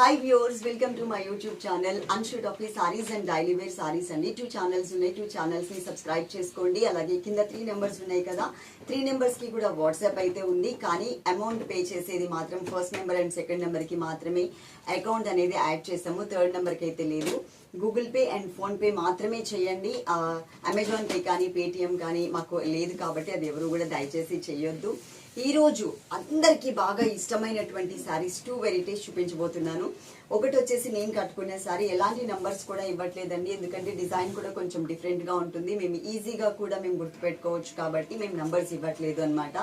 Hi viewers welcome to my YouTube channel అన్షూట్ of saris and daily wear saris అండి. Two channels ఉన్నాయి. Two ఛానల్స్ని subscribe చేసుకోండి. అలాగే కింద త్రీ నెంబర్స్ ఉన్నాయి కదా. త్రీ నెంబర్స్కి కూడా వాట్సాప్ అయితే ఉంది. కానీ అమౌంట్ పే చేసేది మాత్రం ఫస్ట్ నెంబర్ అండ్ సెకండ్ నెంబర్కి మాత్రమే. అకౌంట్ అనేది యాడ్ చేస్తాము. థర్డ్ నెంబర్కి అయితే లేదు. Google Pay and PhonePe మాత్రమే చేయండి. అమెజాన్ పే కానీ పేటిఎం కానీ మాకు లేదు కాబట్టి అది ఎవరు కూడా దయచేసి చేయొద్దు. ఈరోజు అందరికీ బాగా ఇష్టమైనటువంటి శారీస్ టూ వెరైటీస్ చూపించబోతున్నాను. ఒకటి వచ్చేసి నేను కట్టుకునే సారీ. ఎలాంటి నంబర్స్ కూడా ఇవ్వట్లేదండి. ఎందుకంటే డిజైన్ కూడా కొంచెం డిఫరెంట్గా ఉంటుంది. మేము ఈజీగా కూడా మేము గుర్తుపెట్టుకోవచ్చు కాబట్టి మేము నంబర్స్ ఇవ్వట్లేదు అన్నమాట.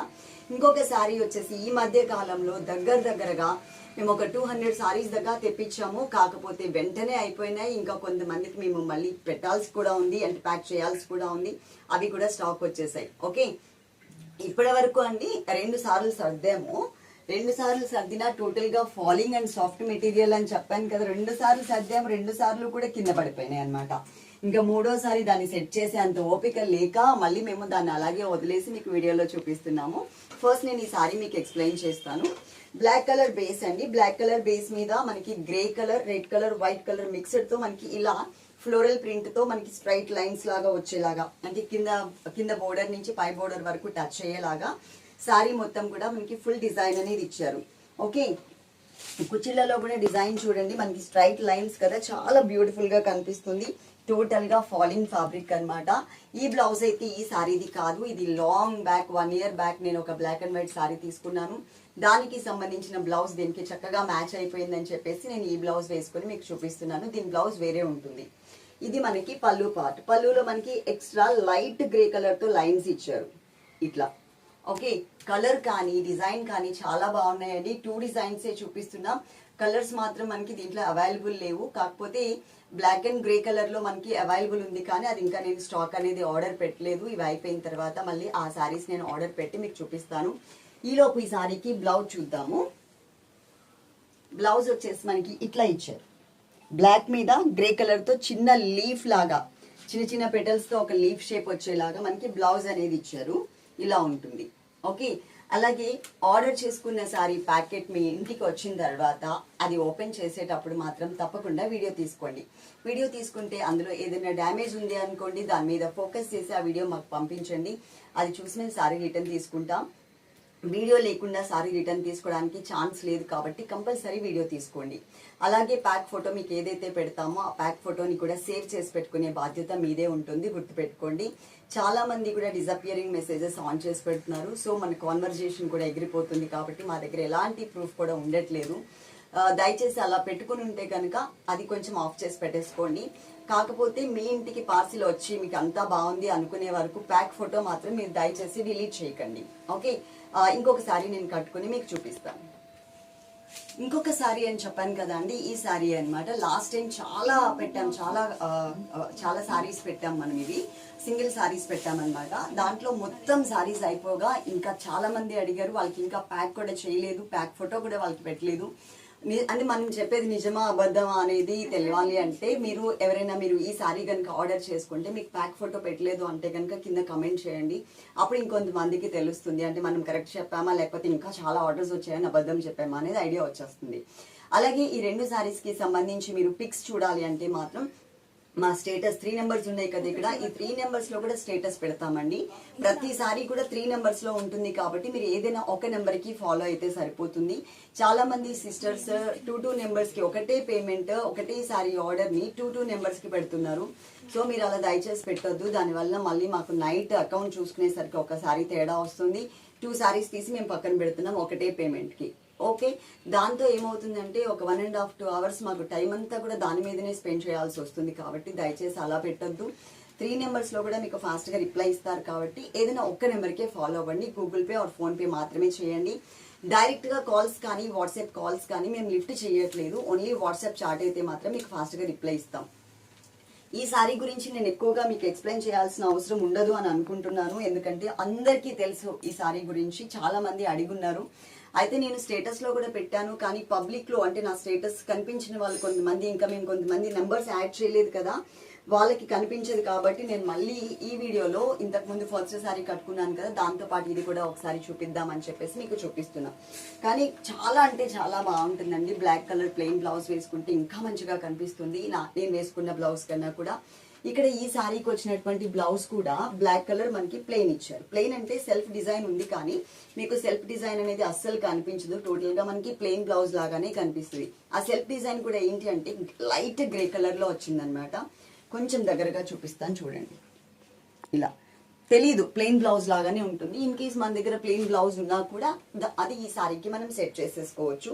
ఇంకొక శారీ వచ్చేసి ఈ మధ్య కాలంలో దగ్గర దగ్గరగా మేము ఒక టూ హండ్రెడ్ సారీస్ దగ్గర తెప్పించాము. కాకపోతే వెంటనే అయిపోయినాయి. ఇంకా కొంతమందికి మేము మళ్ళీ పెట్టాల్సి కూడా ఉంది. అంటే ప్యాక్ చేయాల్సి కూడా ఉంది. అవి కూడా స్టాక్ వచ్చేసాయి. ఓకే ఇప్పటి వరకు అండి రెండు సార్లు సర్దాము. రెండు సార్లు సర్దినా టోటల్గా ఫాలింగ్ అండ్ సాఫ్ట్ మెటీరియల్ అని చెప్పాను కదా రెండు సార్లు సర్దాం రెండు సార్లు కూడా కింద పడిపోయినాయి అనమాట ఇంకా మూడోసారి దాన్ని సెట్ చేసే అంత ఓపిక లేక మళ్ళీ మేము దాన్ని అలాగే వదిలేసి మీకు వీడియోలో చూపిస్తున్నాము. ఫస్ట్ నేను ఈ సారీ మీకు ఎక్స్ప్లెయిన్ చేస్తాను. బ్లాక్ కలర్ బేస్ అండి. బ్లాక్ కలర్ బేస్ మీద మనకి grey colour red colour white colour మిక్స్డ్తో మనకి ఇలా ఫ్లోరల్ ప్రింట్తో మనకి స్ట్రైట్ లైన్స్ లాగా వచ్చేలాగా అంటే కింద కింద బోర్డర్ నుంచి పై బోర్డర్ వరకు టచ్ అయ్యేలాగా శారీ మొత్తం కూడా మనకి ఫుల్ డిజైన్ అనేది ఇచ్చారు. ఓకే? కుచ్చిళ్ళలో కూడా డిజైన్ చూడండి మనకి స్ట్రైట్ లైన్స్ కదా చాలా బ్యూటిఫుల్గా కనిపిస్తుంది. టోటల్గా ఫాలింగ్ ఫ్యాబ్రిక్ అన్నమాట. ఈ బ్లౌజ్ అయితే ఈ సారీది కాదు ఇది long back one year back నేను ఒక బ్లాక్ అండ్ వైట్ శారీ తీసుకున్నాను. దానికి సంబంధించిన బ్లౌజ్ దీనికి చక్కగా మ్యాచ్ అయిపోయిందని చెప్పేసి నేను ఈ బ్లౌజ్ వేసుకొని మీకు చూపిస్తున్నాను. దీని బ్లౌజ్ వేరే ఉంటుంది. ఇది మనకి పళ్ళు పార్ట్ పళ్ళులో మనకి ఎక్స్ట్రా లైట్ గ్రే కలర్తో లైన్స్ ఇచ్చారు. ఇట్లా. ఓకే కలర్ కానీ డిజైన్ కానీ చాలా బాగున్నాయండి. టూ డిజైన్సే చూపిస్తున్నాం. కలర్స్ మాత్రం మనకి దీంట్లో అవైలబుల్ లేవు. కాకపోతే బ్లాక్ అండ్ గ్రే కలర్లో మనకి అవైలబుల్ ఉంది కానీ అది ఇంకా నేను స్టాక్ అనేది ఆర్డర్ పెట్టలేదు. ఇవి అయిపోయిన తర్వాత మళ్ళీ ఆ శారీస్ నేను ఆర్డర్ పెట్టి మీకు చూపిస్తాను. ఈలోపు ఈ శారీకి బ్లౌజ్ చూద్దాము. బ్లౌజ్ వచ్చేసి మనకి ఇట్లా ఇచ్చారు. బ్లాక్ మీద గ్రే కలర్తో చిన్న లీఫ్ లాగా చిన్న చిన్న పెటల్స్తో ఒక లీఫ్ షేప్ వచ్చేలాగా మనకి బ్లౌజ్ అనేది ఇచ్చారు. ఇలా ఉంటుంది. ఓకే అలాగే ఆర్డర్ చేసుకున్న సారీ ప్యాకెట్ మీ ఇంటికి వచ్చిన తర్వాత అది ఓపెన్ చేసేటప్పుడు మాత్రం తప్పకుండా వీడియో తీసుకోండి. వీడియో తీసుకుంటే అందులో ఏదైనా డ్యామేజ్ ఉంది అనుకోండి దాని మీద ఫోకస్ చేసి ఆ వీడియో మాకు పంపించండి. అది చూసి మేము సారీ రిటర్న్ తీసుకుంటాం. వీడియో లేకుండా సారీ రిటర్న్ తీసుకోవడానికి ఛాన్స్ లేదు కాబట్టి కంపల్సరీ వీడియో తీసుకోండి. అలాగే ప్యాక్ ఫోటో మీకు ఏదైతే పెడతామో ఆ ప్యాక్ ఫోటోని కూడా సేవ్ చేసి పెట్టుకునే బాధ్యత మీదే ఉంటుంది గుర్తుపెట్టుకోండి. చాలా మంది కూడా డిజపియరింగ్ మెసేజెస్ ఆన్ చేసి పెడుతున్నారు. సో మన కాన్వర్జేషన్ కూడా ఎగిరిపోతుంది కాబట్టి మా దగ్గర ఎలాంటి ప్రూఫ్ కూడా ఉండట్లేదు. దయచేసి అలా పెట్టుకుని ఉంటే కనుక అది కొంచెం ఆఫ్ చేసి పెట్టేసుకోండి. కాకపోతే మీ ఇంటికి పార్సిల్ వచ్చి మీకు అంతా బాగుంది అనుకునే వరకు ప్యాక్ ఫోటో మాత్రం మీరు దయచేసి డిలీట్ చేయకండి. ఓకే? ఇంకొక సారీ నేను కట్టుకుని మీకు చూపిస్తాను. ఇంకొక సారీ అని చెప్పాను కదా అండి ఈ సారీ అన్నమాట. లాస్ట్ టైం చాలా పెట్టాం చాలా చాలా సారీస్ పెట్టాం మనం ఇవి. సింగిల్ సారీస్ పెట్టామన్నమాట దాంట్లో మొత్తం సారీస్ అయిపోగా ఇంకా చాలా మంది అడిగారు వాళ్ళకి ఇంకా ప్యాక్ కూడా చేయలేదు ప్యాక్ ఫోటో కూడా వాళ్ళకి పెట్టలేదు. అని మనం చెప్పేది నిజమా అబద్ధమా అనేది తెలియాలి అంటే మీరు ఎవరైనా మీరు ఈ సారీ కనుక ఆర్డర్ చేసుకుంటే మీకు ప్యాక్ ఫోటో పెట్టలేదు అంటే కనుక కింద కమెంట్ చేయండి. అప్పుడు ఇంకొంతమందికి తెలుస్తుంది. అంటే మనం కరెక్ట్ చెప్పామా లేకపోతే ఇంకా చాలా ఆర్డర్స్ వచ్చాయని అబద్ధం చెప్పామా అనేది ఐడియా వచ్చేస్తుంది. అలాగే ఈ రెండు శారీస్కి సంబంధించి మీరు పిక్స్ చూడాలి అంటే మాత్రం మా స్టేటస్ త్రీ నెంబర్స్ ఉన్నాయి కదా ఇక్కడ. ఈ త్రీ నెంబర్స్లో కూడా స్టేటస్ పెడతామండి. ప్రతిసారి కూడా త్రీ నెంబర్స్లో ఉంటుంది కాబట్టి మీరు ఏదైనా ఒక నెంబర్కి ఫాలో అయితే సరిపోతుంది. చాలా మంది సిస్టర్స్ టూ టూ నెంబర్స్కి ఒకటే పేమెంట్ ఒకటే సారీ ఆర్డర్ని టూ టూ నెంబర్స్కి పెడుతున్నారు. సో మీరు అలా దయచేసి పెట్టొద్దు. దానివల్ల మళ్ళీ మాకు నైట్ అకౌంట్ చూసుకునేసరికి ఒకసారి తేడా వస్తుంది. టూ సారీస్ తీసి మేము పక్కన పెడుతున్నాం ఒకటే పేమెంట్కి. ఓకే. దాంతో ఏమవుతుందంటే ఒక one and half two hours మాకు టైం అంతా కూడా దాని మీదనే స్పెండ్ చేయాల్సి వస్తుంది కాబట్టి దయచేసి అలా పెట్టద్దు. త్రీ నెంబర్స్లో కూడా మీకు ఫాస్ట్గా రిప్లై ఇస్తారు కాబట్టి ఏదైనా ఒక్క నెంబర్కే ఫాలో అవ్వండి. గూగుల్ పే ఆర్ ఫోన్పే మాత్రమే చేయండి. డైరెక్ట్గా కాల్స్ కానీ వాట్సాప్ కాల్స్ కానీ మేము లిఫ్ట్ చేయట్లేదు. ఓన్లీ వాట్సాప్ చాట్ అయితే మాత్రం మీకు ఫాస్ట్గా రిప్లై ఇస్తాం. ఈ సారీ గురించి నేను ఎక్కువగా మీకు ఎక్స్ప్లెయిన్ చేయాల్సిన అవసరం ఉండదు అని అనుకుంటున్నాను. ఎందుకంటే అందరికీ తెలుసు ఈ సారీ గురించి. చాలామంది అడిగున్నారు అయితే నేను స్టేటస్లో కూడా పెట్టాను కానీ పబ్లిక్లో అంటే నా స్టేటస్ కనిపించిన వాళ్ళు కొంతమంది ఇంకా మేము కొంతమంది నెంబర్స్ యాడ్ చేయలేదు కదా వాళ్ళకి కనిపించదు కాబట్టి నేను మళ్ళీ ఈ వీడియోలో ఇంతకు ముందు ఫస్ట్ సారీ కట్టుకున్నాను కదా దాంతో పాటు ఇది కూడా ఒకసారి చూపిద్దామని చెప్పేసి మీకు చూపిస్తున్నా. కానీ చాలా అంటే చాలా బాగుంటుందండి. బ్లాక్ కలర్ ప్లెయిన్ బ్లౌజ్ వేసుకుంటే ఇంకా మంచిగా కనిపిస్తుంది. నా నేను వేసుకున్న బ్లౌజ్ కన్నా కూడా ఇక్కడ ఈ శారీకి వచ్చినటువంటి బ్లౌజ్ కూడా బ్లాక్ కలర్ మనకి ప్లెయిన్ ఇచ్చారు. ప్లెయిన్ అంటే సెల్ఫ్ డిజైన్ ఉంది కానీ మీకు సెల్ఫ్ డిజైన్ అనేది అస్సలు కనిపించదు. టోటల్గా మనకి ప్లెయిన్ బ్లౌజ్ లాగానే కనిపిస్తుంది. ఆ సెల్ఫ్ డిజైన్ కూడా ఏంటి అంటే లైట్ గ్రే కలర్లో వచ్చిందనమాట కొంచెం దగ్గరగా చూపిస్తాను చూడండి. ఇలా. తెలీదు ప్లెయిన్ బ్లౌజ్ లాగానే ఉంటుంది. ఇన్ కేస్ మన దగ్గర ప్లెయిన్ బ్లౌజ్ ఉన్నా కూడా అది ఈ సారీకి మనం సెట్ చేసేసుకోవచ్చు.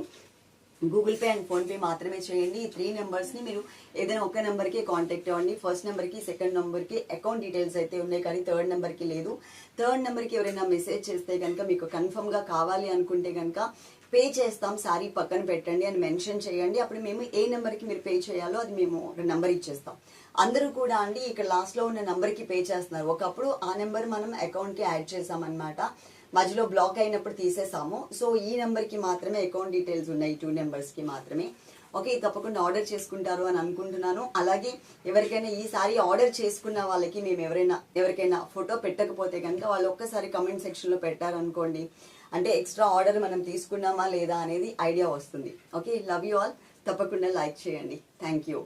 గూగుల్ పే అండ్ ఫోన్పే మాత్రమే చేయండి. ఈ త్రీ నెంబర్స్ని మీరు ఏదైనా ఒక నెంబర్కి కాంటాక్ట్ అవ్వండి. ఫస్ట్ నెంబర్కి సెకండ్ నెంబర్కి అకౌంట్ డీటెయిల్స్ అయితే ఉన్నాయి కానీ థర్డ్ నెంబర్కి లేదు. థర్డ్ నెంబర్కి ఎవరైనా మెసేజ్ చేస్తే కనుక మీకు కన్ఫర్మ్గా కావాలి అనుకుంటే కనుక పే చేస్తాం సారీ పక్కన పెట్టండి అని మెన్షన్ చేయండి. అప్పుడు మేము ఏ నెంబర్కి మీరు పే చేయాలో అది మేము ఒక నెంబర్ ఇచ్చేస్తాం. అందరూ కూడా అండి ఇక్కడ లాస్ట్లో ఉన్న నెంబర్కి పే చేస్తున్నారు. ఒకప్పుడు ఆ నెంబర్ మనం అకౌంట్కి యాడ్ చేసామన్నమాట మధ్యలో బ్లాక్ అయినప్పుడు తీసేసాము. సో ఈ నెంబర్కి మాత్రమే అకౌంట్ డీటెయిల్స్ ఉన్నాయి. టూ నెంబర్స్కి మాత్రమే. ఓకే తప్పకుండా ఆర్డర్ చేసుకుంటారు అని అనుకుంటున్నాను. అలాగే ఎవరికైనా ఈసారి ఆర్డర్ చేసుకున్న వాళ్ళకి మేము ఎవరైనా ఎవరికైనా ఫోటో పెట్టకపోతే కనుక వాళ్ళు ఒక్కసారి కమెంట్ సెక్షన్లో పెట్టారనుకోండి అంటే ఎక్స్ట్రా ఆర్డర్ మనం తీసుకున్నామా లేదా అనేది ఐడియా వస్తుంది. ఓకే లవ్ యూ ఆల్ తప్పకుండా లైక్ చేయండి. Thank you